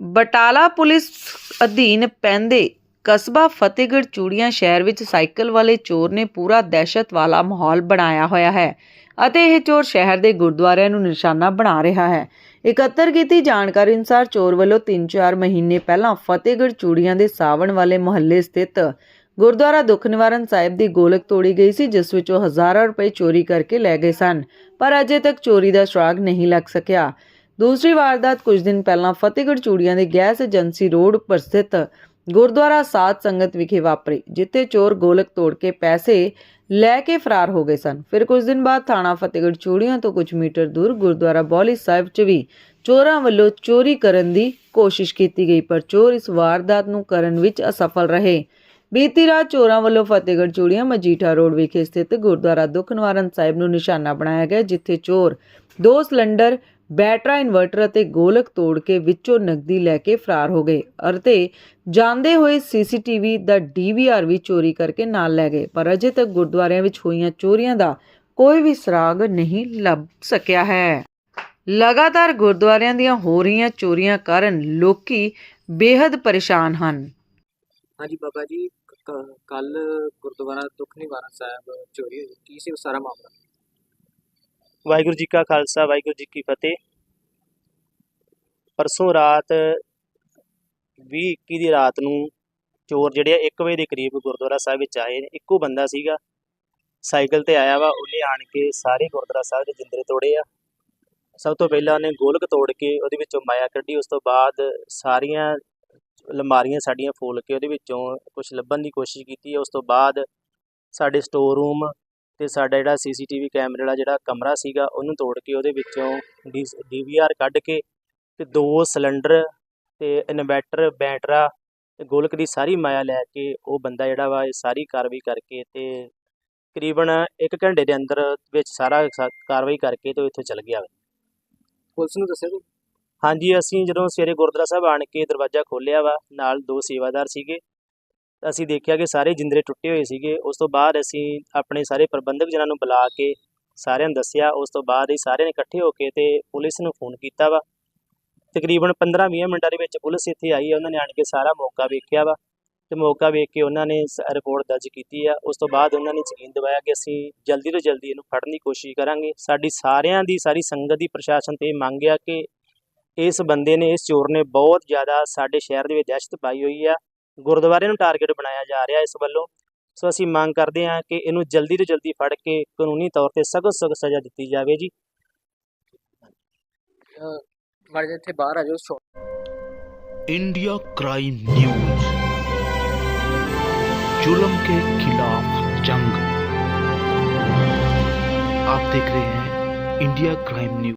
Batala police ਅਧੀਨ ਪੈਂਦੇ ਕਸਬਾ ਫਤਿਹਗੜ੍ਹ ਚੂੜੀਆਂ ਸ਼ਹਿਰ ਵਿੱਚ ਸਾਈਕਲ ਵਾਲੇ ਚੋਰ ਨੇ ਪੂਰਾ ਦਹਿਸ਼ਤ ਵਾਲਾ ਮਾਹੌਲ ਬਣਾਇਆ ਹੋਇਆ ਹੈ ਅਤੇ ਇਹ ਚੋਰ ਸ਼ਹਿਰ ਦੇ ਗੁਰਦੁਆਰਿਆਂ ਨੂੰ ਨਿਸ਼ਾਨਾ ਬਣਾ ਰਿਹਾ ਹੈ। ਇਕੱਤਰ ਕੀਤੀ ਜਾਣਕਾਰੀ ਅਨੁਸਾਰ ਚੋਰ ਵੱਲੋਂ 3-4 ਮਹੀਨੇ ਪਹਿਲਾਂ ਫਤਿਹਗੜ੍ਹ ਚੂੜੀਆਂ ਦੇ ਸਾਵਣ ਵਾਲੇ ਮੁਹੱਲੇ ਸਥਿਤ ਗੁਰਦੁਆਰਾ ਦੁੱਖ ਨਿਵਾਰਨ ਸਾਹਿਬ ਦੀ ਗੋਲਕ ਤੋੜੀ ਗਈ ਸੀ, ਜਿਸ ਵਿੱਚੋਂ ਹਜ਼ਾਰਾਂ ਰੁਪਏ ਚੋਰੀ ਕਰਕੇ ਲੈ ਗਏ ਸਨ, ਪਰ ਅਜੇ ਤੱਕ ਚੋਰੀ ਦਾ ਸੁਰਾਗ ਨਹੀਂ ਲੱਗ ਸਕਿਆ। ਦੂਸਰੀ ਵਾਰਦਾਤ ਕੁਝ ਦਿਨ ਪਹਿਲਾਂ ਫਤਿਹਗੜ੍ਹ ਚੂੜੀਆਂ ਦੇ ਗੈਸ ਏਜੰਸੀ ਰੋਡ ਉੱਪਰ ਸਥਿਤ ਗੁਰਦੁਆਰਾ ਸਾਧ ਸੰਗਤ ਵਿਖੇ ਵਾਪਰੀ, ਜਿੱਥੇ ਚੋਰ ਗੋਲਕ ਤੋੜ ਕੇ ਪੈਸੇ ਲੈ ਕੇ ਫਰਾਰ ਹੋ ਗਏ ਸਨ। ਫਿਰ ਕੁਝ ਦਿਨ ਬਾਅਦ ਥਾਣਾ ਫਤਿਹਗੜ੍ਹ ਚੂੜੀਆਂ ਤੋਂ ਕੁਝ ਮੀਟਰ ਦੂਰ ਗੁਰਦੁਆਰਾ ਬੌਲੀ ਸਾਹਿਬ 'ਚ ਵੀ ਚੋਰਾਂ ਵੱਲੋਂ ਚੋਰੀ ਕਰਨ ਦੀ ਕੋਸ਼ਿਸ਼ ਕੀਤੀ ਗਈ, ਪਰ ਚੋਰ ਇਸ ਵਾਰਦਾਤ ਨੂੰ ਕਰਨ ਵਿੱਚ ਅਸਫਲ ਰਹੇ। ਬੀਤੀ ਰਾਤ ਚੋਰਾਂ ਵੱਲੋਂ ਫਤਿਹਗੜ੍ਹ ਚੂੜੀਆਂ ਮਜੀਠਾ ਰੋਡ ਵਿਖੇ ਸਥਿਤ ਗੁਰਦੁਆਰਾ ਦੁੱਖ ਨਿਵਾਰਨ ਸਾਹਿਬ ਨੂੰ ਨਿਸ਼ਾਨਾ ਬਣਾਇਆ ਗਿਆ, ਜਿੱਥੇ ਚੋਰ ਦੋ ਸਿਲੰਡਰ ਬੈਟਰਾ ਇਨਵਰਟਰ ਅਤੇ ਗੋਲਕ ਤੋੜ ਕੇ ਵਿੱਚੋਂ ਨਕਦੀ ਲੈ ਕੇ ਫਰਾਰ ਹੋ ਗਏ ਅਤੇ ਜਾਂਦੇ ਹੋਏ ਸੀਸੀਟੀਵੀ ਦਾ ਡੀਵੀਆਰ ਵੀ ਚੋਰੀ ਕਰਕੇ ਨਾਲ ਲੈ ਗਏ। ਪਰ ਅਜੇ ਤੱਕ ਗੁਰਦੁਆਰਿਆਂ ਵਿੱਚ ਹੋਈਆਂ ਚੋਰੀਆਂ ਦਾ ਕੋਈ ਵੀ ਸੁਰਾਗ ਨਹੀਂ ਲੱਭ ਸਕਿਆ ਹੈ। ਲਗਾਤਾਰ ਗੁਰਦੁਆਰਿਆਂ ਦੀਆਂ ਹੋ ਰਹੀਆਂ ਚੋਰੀਆਂ ਕਾਰਨ ਲੋਕੀ ਬੇहद ਪਰੇਸ਼ਾਨ ਹਨ। ਹਾਂਜੀ ਬਾਬਾ ਜੀ ਕੱਲ ਗੁਰਦੁਆਰਾ ਦੁੱਖ ਨਿਵਾਰਨ ਸਾਹਿਬ ਚੋਰੀ ਹੋਈ। ਕੀ ਸੀ ਸਾਰਾ ਮਾਮਲਾ? ਵਾਹਿਗੁਰੂ ਜੀ ਕਾ ਖਾਲਸਾ ਵਾਹਿਗੁਰੂ ਜੀ ਕੀ ਫਤਿਹ। ਪਰਸੋਂ ਰਾਤ 20 21 ਦੀ ਰਾਤ ਨੂੰ ਚੋਰ ਜਿਹੜੇ ਆ 1 ਵਜੇ ਦੇ ਕਰੀਬ ਗੁਰਦੁਆਰਾ ਸਾਹਿਬ ਵਿੱਚ ਆਏ ਨੇ। ਇੱਕੋ ਬੰਦਾ ਸੀਗਾ। ਸਾਈਕਲ ਤੇ ਆਇਆ ਵਾ, ਉਹਨੇ ਆਣ ਕੇ ਸਾਰੇ ਗੁਰਦੁਆਰਾ ਸਾਹਿਬ ਦੇ ਜਿੰਦਰੇ ਤੋੜੇ ਆ। ਸਭ ਤੋਂ ਪਹਿਲਾਂ ਉਹਨੇ ਗੋਲਕ ਤੋੜ ਕੇ ਉਹਦੇ ਵਿੱਚੋਂ ਮਾਇਆ ਕੱਢੀ। ਉਸ ਤੋਂ ਬਾਅਦ ਸਾਰੀਆਂ ਅਲਮਾਰੀਆਂ ਸਾਡੀਆਂ ਫੋਲ ਕੇ ਉਹਦੇ ਵਿੱਚੋਂ ਕੁਝ ਲੱਭਣ ਦੀ ਕੋਸ਼ਿਸ਼ ਕੀਤੀ। ਉਸ ਤੋਂ ਬਾਅਦ ਸਾਡੇ ਸਟੋਰ ਰੂਮ ਤੇ ਸਾਡਾ ਜਿਹੜਾ ਸੀਸੀਟੀਵੀ ਕੈਮਰੇ ਵਾਲਾ ਜਿਹੜਾ ਕਮਰਾ ਸੀਗਾ, ਉਹਨੂੰ ਤੋੜ ਕੇ ਉਹਦੇ ਵਿੱਚੋਂ ਡੀਵੀਆਰ ਕੱਢ ਕੇ ਤੇ ਦੋ ਸਿਲੰਡਰ ਤੇ ਇਨਵੈਟਰ ਬੈਟਰਾ ਤੇ ਗੋਲਕ ਦੀ ਸਾਰੀ ਮਾਇਆ ਲੈ ਕੇ ਉਹ ਬੰਦਾ ਜਿਹੜਾ ਵਾ ਇਹ ਸਾਰੀ ਕਾਰਵਾਈ ਕਰਕੇ ਤੇ ਤਕਰੀਬਨ 1 ਘੰਟੇ ਦੇ ਅੰਦਰ ਵਿੱਚ ਸਾਰਾ ਸਾ- ਕਾਰਵਾਈ ਕਰਕੇ ਤੇ ਉਹ ਇੱਥੋਂ ਚਲ ਗਿਆ ਵਾ। ਪੁਲਿਸ ਨੂੰ ਦੱਸਿਆ ਜੀ ਹਾਂਜੀ ਅਸੀਂ ਜਦੋਂ ਸਵੇਰੇ ਗੁਰਦੁਆਰਾ ਸਾਹਿਬ ਆਣ ਕੇ ਦਰਵਾਜ਼ਾ ਖੋਲ੍ਹਿਆ ਵਾ ਨਾਲ ਦੋ ਸੇਵਾਦਾਰ ਸੀਗੇ ਤਾਂ ਅਸੀਂ ਦੇਖਿਆ ਕਿ ਸਾਰੇ ਜਿੰਦਰੇ ਟੁੱਟੇ ਹੋਏ ਸੀਗੇ ਉਸ ਤੋਂ ਬਾਅਦ ਅਸੀਂ ਆਪਣੇ ਸਾਰੇ ਪ੍ਰਬੰਧਕ ਜਨਾਂ ਨੂੰ ਬੁਲਾ ਕੇ ਸਾਰਿਆਂ ਨੂੰ ਦੱਸਿਆ ਉਸ ਤੋਂ ਬਾਅਦ ਹੀ ਸਾਰਿਆਂ ਨੇ ਇਕੱਠੇ ਹੋ ਕੇ ਤੇ ਪੁਲਿਸ ਨੂੰ ਫੋਨ ਕੀਤਾ ਵਾ ਤਕਰੀਬਨ 15-20 ਮਿੰਟਾਂ ਦੇ ਵਿੱਚ ਪੁਲਿਸ ਇੱਥੇ ਆਈ ਹੈ ਉਹਨਾਂ ਨੇ ਆਣ ਕੇ ਸਾਰਾ ਮੌਕਾ ਵੇਖਿਆ ਵਾ ਤੇ ਮੌਕਾ ਵੇਖ ਕੇ ਉਹਨਾਂ ਨੇ ਰਿਪੋਰਟ ਦਰਜ ਕੀਤੀ ਆ। ਉਸ ਤੋਂ ਬਾਅਦ ਉਹਨਾਂ ਨੇ ਯਕੀਨ ਦਿਵਾਇਆ ਕਿ ਅਸੀਂ ਜਲਦੀ ਤੋਂ ਜਲਦੀ ਇਹਨੂੰ ਫੜਨ ਦੀ ਕੋਸ਼ਿਸ਼ ਕਰਾਂਗੇ। ਸਾਡੀ ਸਾਰਿਆਂ ਦੀ, ਸਾਰੀ ਸੰਗਤ ਦੀ ਪ੍ਰਸ਼ਾਸਨ ਤੇ ਮੰਗ ਆ ਕਿ ਇਸ ਬੰਦੇ ਨੇ, ਇਸ ਚੋਰ ਨੇ ਬਹੁਤ ਜ਼ਿਆਦਾ ਸਾਡੇ ਸ਼ਹਿਰ ਦੇ ਵਿੱਚ ਦਹਿਸ਼ਤ ਪਾਈ ਹੋਈ ਆ। ਗੁਰਦੁਆਰੇ ਨੂੰ ਟਾਰਗੇਟ ਬਣਾਇਆ ਜਾ ਰਿਹਾ ਇਸ ਵੱਲੋਂ। ਸੋ ਅਸੀਂ ਮੰਗ ਕਰਦੇ ਹਾਂ ਕਿ ਇਹਨੂੰ ਜਲਦੀ ਤੋਂ ਜਲਦੀ ਫੜ ਕੇ ਕਾਨੂੰਨੀ ਤੌਰ ਤੇ ਸਖਤ ਸਖਤ ਸਜ਼ਾ ਦਿੱਤੀ ਜਾਵੇ ਜੀ। मर जाते बाहर आ जाओ इंडिया क्राइम न्यूज़। जुलम के खिलाफ जंग। आप देख रहे हैं इंडिया क्राइम न्यूज़।